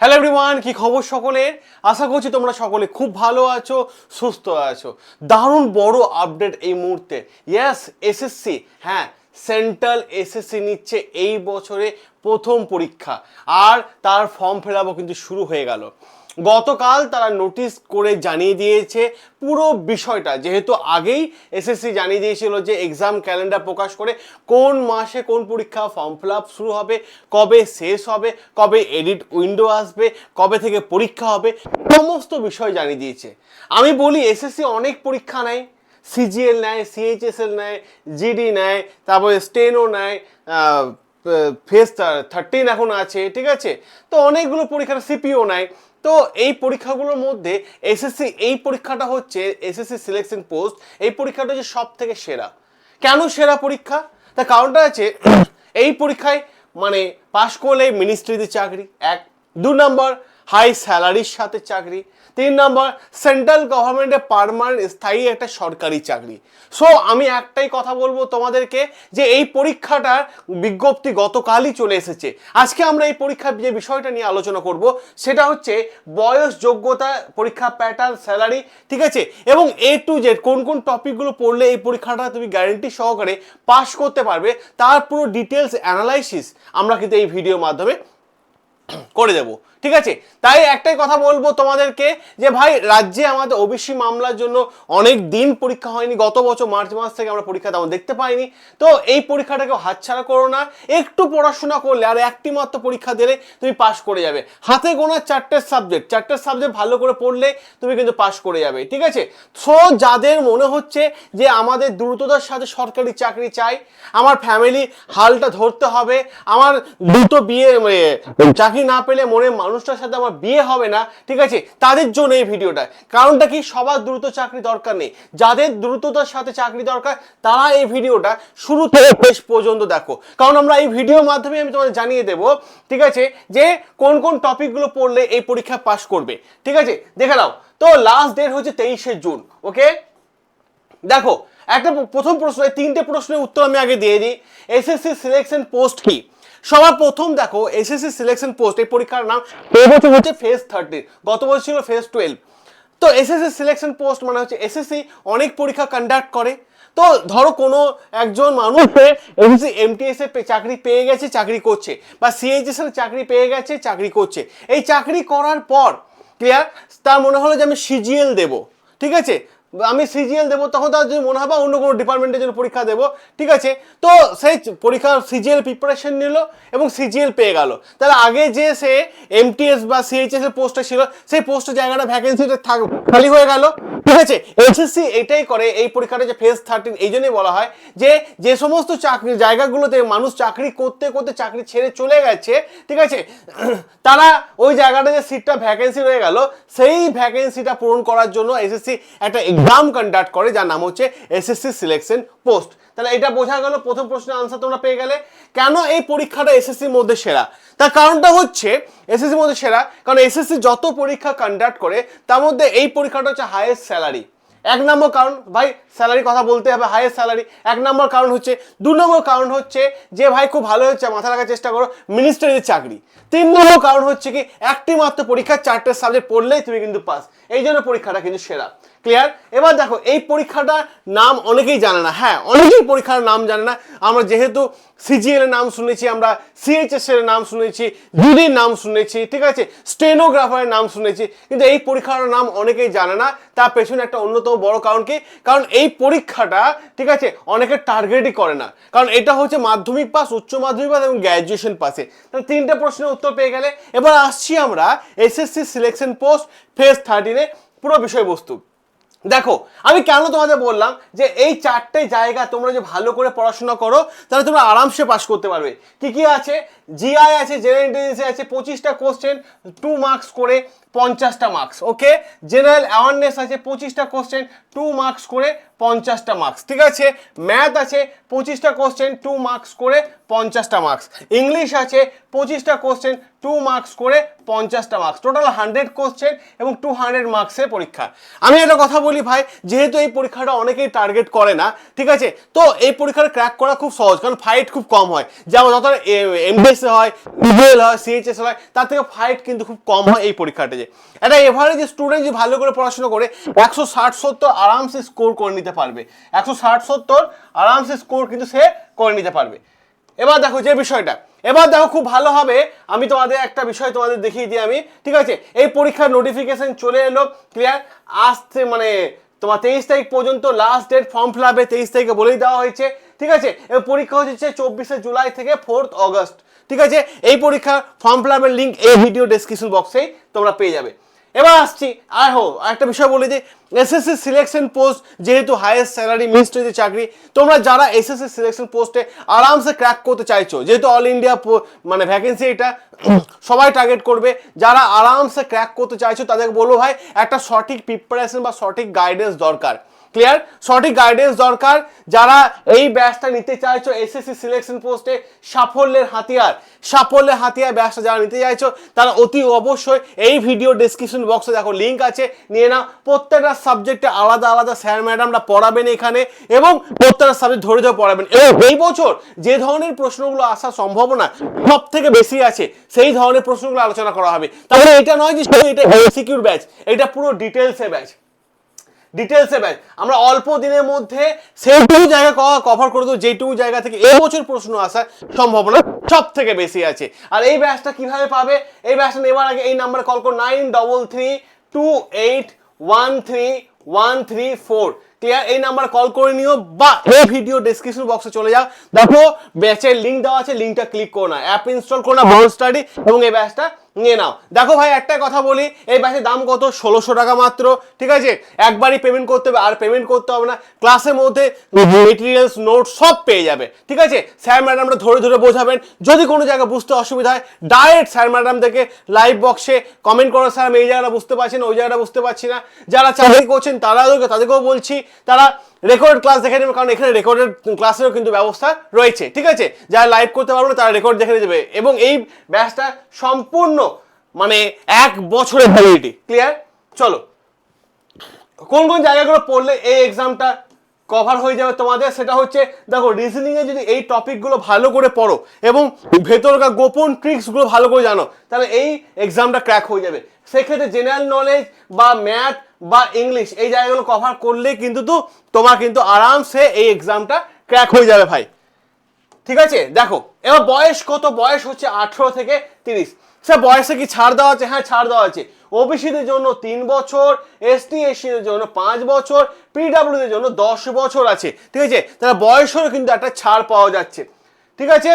Hello everyone কি খবর সকলের? আশা করছি তোমরা সকলে খুব ভালো আছো, সুস্থ আছো। দারুণ বড় আপডেট এই মুহূর্তে। ইয়াস এসএসসি হ্যাঁ সেন্ট্রাল এসএসসি নিচ্ছে এই বছরে প্রথম পরীক্ষা। আর তার ফর্ম ফেলাবো কিন্তু শুরু হয়ে গেল। গতকাল তারা নোটিশ করে জানিয়ে দিয়েছে পুরো বিষয়টা। যেহেতু আগেই এসএসসি জানিয়ে দিয়েছিল যে এক্সাম ক্যালেন্ডার প্রকাশ করে কোন মাসে কোন পরীক্ষা ফর্ম ফিল আপ শুরু হবে, কবে শেষ হবে, কবে এডিট উইন্ডো আসবে, কবে থেকে পরীক্ষা হবে, সমস্ত বিষয় জানিয়ে দিয়েছে। আমি বলি এসএসসি অনেক পরীক্ষা নেয় সিজিএল নেয় সিএইচএসএল নেয় জিডি নেয়, তারপরে স্টেনও নেয় ফেস থার্টিন এখন আছে, ঠিক আছে? তো অনেকগুলো পরীক্ষার সিপিও নেয়। তো এই পরীক্ষাগুলোর মধ্যে এসএসসি এই পরীক্ষাটা হচ্ছে এসএসসি সিলেকশন পোস্ট এই পরীক্ষাটা হচ্ছে সব থেকে সেরা। কেন সেরা পরীক্ষা? তার কারণটা আছে, এই পরীক্ষায় মানে পাশ করলে মিনিস্ট্রিতে চাকরি, এক। দু নম্বর হাই স্যালারির সাথে চাকরি। তিন নম্বর, সেন্ট্রাল গভর্নমেন্টের পারমানেন্ট স্থায়ী একটা সরকারি চাকরি। সো আমি একটাই কথা বলব তোমাদেরকে যে এই পরীক্ষাটার বিজ্ঞপ্তি গতকালই চলে এসেছে। আজকে আমরা এই পরীক্ষার যে বিষয়টা নিয়ে আলোচনা করব, সেটা হচ্ছে বয়স, যোগ্যতা, পরীক্ষা প্যাটার্ন স্যালারি ঠিক আছে? এবং এ টু জেড কোন কোন টপিকগুলো পড়লে এই পরীক্ষাটা তুমি গ্যারেন্টি সহকারে পাশ করতে পারবে, তার পুরো ডিটেলস অ্যানালাইসিস আমরা কিন্তু এই ভিডিওর মাধ্যমে করে দেব। ঠিক আছে? তাই একটাই কথা বলব তোমাদেরকে যে ভাই রাজ্যে আমাদের ওবিসি মামলার জন্য অনেক দিন পরীক্ষা হয়নি। গত বছর মার্চ মাস থেকে আমরা পরীক্ষা তেমন দেখতে পাইনি। তো এই পরীক্ষাটাকে হাতছাড়া করো না। একটু পড়াশোনা করলে আর একটি মাত্র পরীক্ষা দিলে তুমি পাশ করে যাবে। হাতে গোনা চারটে সাবজেক্ট চারটে সাবজেক্ট ভালো করে পড়লে তুমি কিন্তু পাশ করে যাবে। ঠিক আছে? সো যাদের মনে হচ্ছে যে আমাদের দ্রুততার সাথে সরকারি চাকরি চাই আমার ফ্যামিলি হালটা ধরতে হবে। আমার দ্রুত বিয়ে মানে, চাকরি না পেলে মনে মানুষটার সাথে আমার বিয়ে হবে না, ঠিক আছে? তাদের জন্য এই ভিডিওটা। কারণটা কি? সবার দ্রুত চাকরি দরকার নেই। যাদের দ্রুততার সাথে চাকরি দরকার, তারা এই ভিডিওটা শুরু থেকে শেষ পর্যন্ত দেখো। কারণ আমরা এই ভিডিওর মাধ্যমে আমি তোমাদের জানিয়ে দেব, ঠিক আছে, যে কোন কোন টপিকগুলো পড়লে এই পরীক্ষা পাশ করবে। ঠিক আছে? দেখে নাও। তো লাস্ট ডেট হচ্ছে তেইশে জুন ওকে দেখো, একটা প্রথম প্রশ্ন তিনটে প্রশ্নের উত্তর আমি আগে দিয়ে দিই। এসএসসি সিলেকশন পোস্ট কি? সবার প্রথম দেখো এসএসসি সিলেকশন পোস্ট এই পরীক্ষার নাম এবছর হচ্ছে ফেজ থার্টিন গত বছর ছিল ফেজ টুয়েলভ তো এসএসসি সিলেকশন পোস্ট মানে হচ্ছে এসএসসি অনেক পরীক্ষা কন্ডাক্ট করে। তো ধরো কোনো একজন মানুষ এসএসসি এমটিএস এর পে- চাকরি পেয়ে গেছে চাকরি করছে। বা সিএইচএস এর চাকরি পেয়ে গেছে চাকরি করছে। এই চাকরি করার পর ক্লিয়ার তার মনে হলো যে আমি সিজিএল দেবো। ঠিক আছে? আমি সিজিএল দেবো, তখন তার যদি মনে হবে অন্য কোনো ডিপার্টমেন্টের জন্য পরীক্ষা দেবো, ঠিক আছে? তো সেই পরীক্ষার সিজিএল প্রিপারেশন নিল এবং সিজিএল পেয়ে গেল। তাহলে আগে যে সে এমটিএস বা সিএইচএস এর পোস্টে ছিল, সেই পোস্টের জায়গাটা ভ্যাকেন্সিতে থাক, খালি হয়ে গেল। ঠিক আছে? এইচএসসি এটাই করে এই পরীক্ষাটা যে ফেজ থার্টিন এই জন্যই বলা হয় যে যে সমস্ত চাকরি, জায়গাগুলোতে মানুষ চাকরি করতে করতে চাকরি ছেড়ে চলে গেছে, ঠিক আছে? তারা ওই জায়গাটা যে সিটটা ভ্যাকেন্সি রয়ে গেল, সেই ভ্যাকেন্সিটা পূরণ করার জন্য এসএসসি একটা এক্সাম কন্ডাক্ট করে, যার নাম হচ্ছে এসএসসি সিলেকশন পোস্ট তাহলে এটা বোঝা গেল, প্রথম প্রশ্নের আনসার তোমরা পেয়ে গেলে। কেন এই পরীক্ষাটা এসএসসির মধ্যে সেরা? তার কারণটা হচ্ছে এসএসসির মধ্যে সেরা, কারণ এসএসসি যত পরীক্ষা কন্ডাক্ট করে, তার মধ্যে এই পরীক্ষাটা হচ্ছে হাইয়েস্ট স্যালারি এক নম্বর কারণ, ভাই স্যালারি কথা বলতে হবে হাইয়েস্ট স্যালারি এক নম্বর কারণ হচ্ছে, দু নম্বর কারণ হচ্ছে যে, ভাই, খুব ভালো হচ্ছে, মাথা রাখার চেষ্টা করো মিনিস্টারির চাকরি। তিন নম্বর কারণ হচ্ছে কি, একটি মাত্র পরীক্ষা চারটে সাবজেক্ট পড়লেই তুমি কিন্তু পাস এই জন্য পরীক্ষাটা কিন্তু সেরা। ক্লিয়ার এবার দেখো, এই পরীক্ষাটার নাম অনেকেই জানে না। হ্যাঁ অনেকেই পরীক্ষার নাম জানে না। আমরা যেহেতু সিজিএল এর নাম শুনেছি, আমরা সিএইচএস এর নাম শুনেছি জিডির নাম শুনেছি, ঠিক আছে? স্টেনোগ্রাফারের নাম শুনেছি, কিন্তু এই পরীক্ষার নাম অনেকেই জানে না। তার পেছনে একটা অন্যতম বড় কারণ কি? কারণ এই পরীক্ষাটা, ঠিক আছে, অনেকে টার্গেটই করে না। কারণ এটা হচ্ছে মাধ্যমিক পাস উচ্চ মাধ্যমিক পাস এবং গ্র্যাজুয়েশন পাসে তাহলে তিনটে প্রশ্নের উত্তর পেয়ে গেলে, এবার আসছি আমরা এসএসসি সিলেকশন পোস্ট ফেজ থার্টিনে পুরো বিষয়বস্তু। দেখো, আমি কেন তোমাদের বললাম যে এই চারটে জায়গা তোমরা যে ভালো করে পড়াশোনা করো, তাহলে তোমরা আরামসে পাস করতে পারবে। কি কি আছে? জিআই আছে জেনারেল ইন্টেলিজেন্সে আছে, পঁচিশটা কোশ্চেন টু মার্কস করে পঞ্চাশটা মার্কস ওকে জেনারেল অ্যাওয়ারনেস আছে, পঁচিশটা কোশ্চেন টু মার্কস করে পঞ্চাশটা মার্কস ঠিক আছে? ম্যাথ আছে পঁচিশটা কোশ্চেন টু মার্কস করে পঞ্চাশটা মার্কস ইংলিশ আছে পঁচিশটা কোশ্চেন টু মার্কস করে পঞ্চাশটা মার্কস টোটাল হান্ড্রেড কোশ্চেন এবং টু হান্ড্রেড মার্কসের পরীক্ষা। আমি একটা কথা বলি ভাই, যেহেতু এই পরীক্ষাটা অনেকেই টার্গেট করে না, ঠিক আছে? তো এই পরীক্ষাটা ক্র্যাক করা খুব সহজ, কারণ ফাইট খুব কম হয়। যেমন যত এমবিএস হয় ইভিএল হয় সিএইচএস হয়, তার থেকে ফাইট কিন্তু খুব কম হয় এই পরীক্ষাটা যে একটা এভারেজ স্টুডেন্ট যে ভালো করে পড়াশোনা করে, একশো ষাট সত্তর আরামসে স্কোর করে নিতে পারবে। একশো ষাট, সত্তর, আরামসে স্কোর কিন্তু সে করে নিতে পারবে। এবার দেখো যে বিষয়টা। এবার দেখো খুব ভালো হবে, আমি তোমাদের একটা বিষয় তোমাদের দেখিয়ে দিই আমি, ঠিক আছে? এই পরীক্ষার নোটিফিকেশন চলে এলো ক্লিয়ার আসতে মানে তোমার তেইশ তারিখ পর্যন্ত লাস্ট ডেট ফর্ম ফিল আপে তেইশ তারিখে বলেই দেওয়া হয়েছে, ঠিক আছে? এবার পরীক্ষা হচ্ছে চব্বিশে জুলাই থেকে ফোর্থ অগস্ট ঠিক আছে? এই পরীক্ষার ফর্ম ফিল আপের লিঙ্ক এই ভিডিও ডেসক্রিপশন বক্সেই তোমরা পেয়ে যাবে। এবার আসছি, আর হো একটা বিষয় বলি যে এসএসসি সিলেকশন পোস্ট যেহেতু হায়েস্ট স্যালারি মিনিস্ট্রিতে চাকরি, তোমরা যারা এসএসসি সিলেকশন পোস্টে আরামসে ক্র্যাক করতে চাইছো, যেহেতু অল ইন্ডিয়া মানে ভ্যাকেন্সি এটা, সবাই টার্গেট করবে, যারা আরামসে ক্র্যাক করতে চাইছো, তাদেরকে বলব ভাই, একটা সঠিক প্রিপারেশন বা সঠিক গাইডেন্স দরকার। ক্লিয়ার সঠিক গাইডেন্স দরকার। যারা এই ব্যাচটা নিতে চাইছো এসএসসি সিলেকশন পোস্টে সাফল্যের হাতিয়ার সাফল্যের হাতিয়ার ব্যাচটা যারা নিতে চাইছো, তারা অতি অবশ্যই এই ভিডিও ডেসক্রিপশন বক্সে দেখো লিঙ্ক আছে। নিয়ে নাও। প্রত্যেকটা সাবজেক্টে আলাদা আলাদা স্যার ম্যাডামরা পড়াবেন এখানে এবং প্রত্যেকটা সাবজেক্ট ধরে ধরে পড়াবেন। এবং এই বছর যে ধরনের প্রশ্নগুলো আসার সম্ভাবনা সব থেকে বেশি আছে, সেই ধরনের প্রশ্নগুলো আলোচনা করা হবে। তাহলে এটা নয় যে এটা সিকিউর ব্যাচ এটা পুরো ডিটেলসে ব্যাচ ডিটেলসে ব্যাচ আমরা অল্প দিনের মধ্যে সেইটুকু জায়গা কভার করে দেবো, যেটুকু জায়গা থেকে এই বছর প্রশ্ন আসার সম্ভাবনা সব থেকে বেশি আছে। আর এই ব্যাচটা কীভাবে পাবে? এই ব্যাচটা নেওয়ার আগে এই নাম্বারে কল করো nine double three two eight one three one three four clear এই নাম্বার কল করে নিও বা এই ভিডিও ডেসক্রিপশন বক্সে চলে যাও। দেখো ব্যাচের লিঙ্ক দেওয়া আছে লিঙ্কটা ক্লিক করো না। অ্যাপ ইনস্টল করো না বল স্টাডি এবং এই ব্যাচটা নিয়ে নাও। দেখো ভাই, একটা কথা বলি, এই ব্যাচের দাম কত? ষোলোশো টাকা মাত্র, ঠিক আছে? একবারই পেমেন্ট করতে হবে, আর পেমেন্ট করতে হবে না। ক্লাসের মধ্যে মেটেরিয়ালস নোট সব পেয়ে যাবে, ঠিক আছে? স্যার ম্যাডামরা ধরে ধরে বোঝাবেন। যদি কোনো জায়গায় বুঝতে অসুবিধা হয় ডাইরেক্ট স্যার ম্যাডাম থেকে লাইভ বক্সে কমেন্ট করো। স্যার আমি এই জায়গাটা বুঝতে পারছি না, ওই জায়গাটা বুঝতে পারছি না। যারা চাকরি করছেন তারাও তাদেরকেও বলছি, তারা রেকর্ড ক্লাস দেখে নেবে, কারণ এখানে রেকর্ডেড ক্লাসেরও কিন্তু ব্যবস্থা রয়েছে, ঠিক আছে? যারা লাইভ করতে পারবে না, তারা রেকর্ড দেখে নেবে এবং এই ব্যাচটা সম্পূর্ণ মানে এক বছরের ভ্যালিডিটি ক্লিয়ার চলো। কোন কোন জায়গাগুলো পড়লে এই এক্সামটা কভার হয়ে যাবে তোমাদের? সেটা হচ্ছে, দেখো রিজনিংয়ে যদি এই টপিকগুলো ভালো করে পড়ো এবং ভেতরকার গোপন ট্রিক্সগুলো ভালো করে জানো, তাহলে এই এক্সামটা ক্র্যাক হয়ে যাবে। সেক্ষেত্রে জেনারেল নলেজ বা ম্যাথ বা ইংলিশ এই জায়গাগুলো কভার করলে কিন্তু তো তোমার কিন্তু আরামসে এই এক্সামটা ক্র্যাক হয়ে যাবে ভাই। ঠিক আছে? দেখো, এবার বয়স কত? বয়স হচ্ছে আঠেরো থেকে তিরিশ। স্যার বয়সে কি ছাড় দেওয়া আছে? হ্যাঁ ছাড় দেওয়া আছে। ওবিসিদের জন্য তিন বছর এসটি এসসিদের জন্য পাঁচ বছর, পিডাব্লিউদের জন্য দশ বছর আছে। ঠিক আছে? তাহলে বয়সেরও কিন্তু একটা ছাড় পাওয়া যাচ্ছে। ঠিক আছে?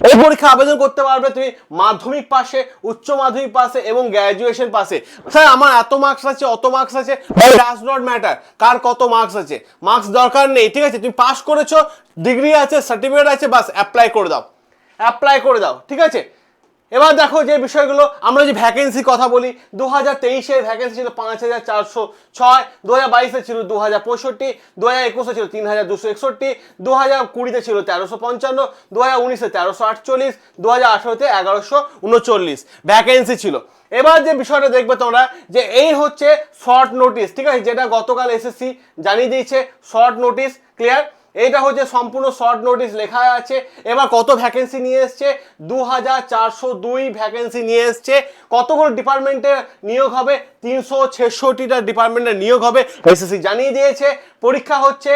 এই পরীক্ষা আবেদন করতে পারবে তুমি মাধ্যমিক পাশে, উচ্চ মাধ্যমিক পাশে এবং গ্র্যাজুয়েশন পাশে। স্যার, আমার এত মার্কস আছে, অত মার্কস আছে ডাজ নট ম্যাটার কার কত মার্কস আছে? মার্কস দরকার নেই, ঠিক আছে? তুমি পাস করেছ ডিগ্রি আছে সার্টিফিকেট আছে, বাস অ্যাপ্লাই করে দাও। অ্যাপ্লাই করে দাও, ঠিক আছে? এবার দেখো যে বিষয়গুলো, আমরা যে ভ্যাকেন্সি কথা বলি দু হাজার তেইশের ভ্যাকেন্সি ছিল পাঁচ হাজার চারশো ছয় দু হাজার বাইশে ছিল দু হাজার পঁয়ষট্টি দু হাজার একুশে ছিল তিন হাজার দুশো একষট্টি দু হাজার কুড়িতে ছিল তেরোশো পঞ্চান্ন দু হাজার উনিশে তেরোশো আটচল্লিশ দু হাজার আঠেরোতে এগারোশো উনচল্লিশ ভ্যাকেন্সি ছিল। এবার যে বিষয়টা দেখবে তোমরা, যে এই হচ্ছে শর্ট নোটিস ঠিক আছে? যেটা গতকাল এসএসসি জানিয়ে দিয়েছে শর্ট নোটিস ক্লিয়ার এইটা হচ্ছে সম্পূর্ণ শর্ট নোটিস লেখা আছে। এবার কত ভ্যাকেন্সি নিয়ে এসছে? দু হাজার চারশো দুই ভ্যাকেন্সি নিয়ে এসছে। কতগুলো ডিপার্টমেন্টে নিয়োগ হবে? তিনশো ছেষট্টিটা ডিপার্টমেন্টে নিয়োগ হবে। এসএসসি জানিয়ে দিয়েছে। পরীক্ষা হচ্ছে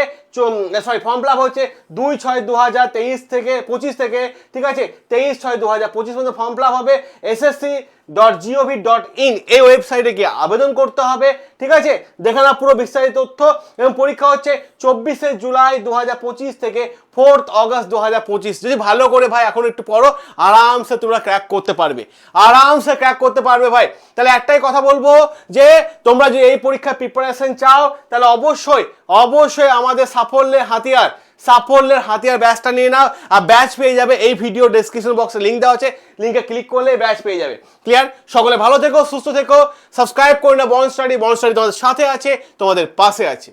সরি ফর্ম ফিল হচ্ছে দুই ছয় দু হাজার তেইশ থেকে পঁচিশ থেকে, ঠিক আছে? তেইশ ছয় দু হাজার পঁচিশ পর্যন্ত ফর্ম ফিল হবে। SSC dot gov dot in এই ওয়েবসাইটে গিয়ে আবেদন করতে হবে, ঠিক আছে? দেখে না পুরো বিস্তারিত তথ্য। এবং পরীক্ষা হচ্ছে চব্বিশে জুলাই দু হাজার পঁচিশ থেকে ফোর্থ অগস্ট দু হাজার পঁচিশ। যদি ভালো করে ভাই এখন একটু পড়ো, আরামসে তোমরা ক্র্যাক করতে পারবে। আরামসে ক্র্যাক করতে পারবে ভাই। তাহলে একটাই কথা বলব যে, তোমরা যদি এই পরীক্ষার প্রিপারেশন চাও, তাহলে অবশ্যই অবশ্যই আমাদের সাফল্যের হাতিয়ার সাফল্যের হাতিয়ার ব্যাচটা নিয়ে নাও, আর ব্যাচ পেয়ে যাবে এই ভিডিও ডিসক্রিপশন বক্সে লিঙ্ক দেওয়া আছে। লিঙ্কে ক্লিক করলে ব্যাচ পেয়ে যাবে। ক্লিয়ার সকলে ভালো থেকো, সুস্থ থেকো সাবস্ক্রাইব করে না বন স্টাডি বন স্টাডি তোমাদের সাথে আছে, তোমাদের পাশে আছে।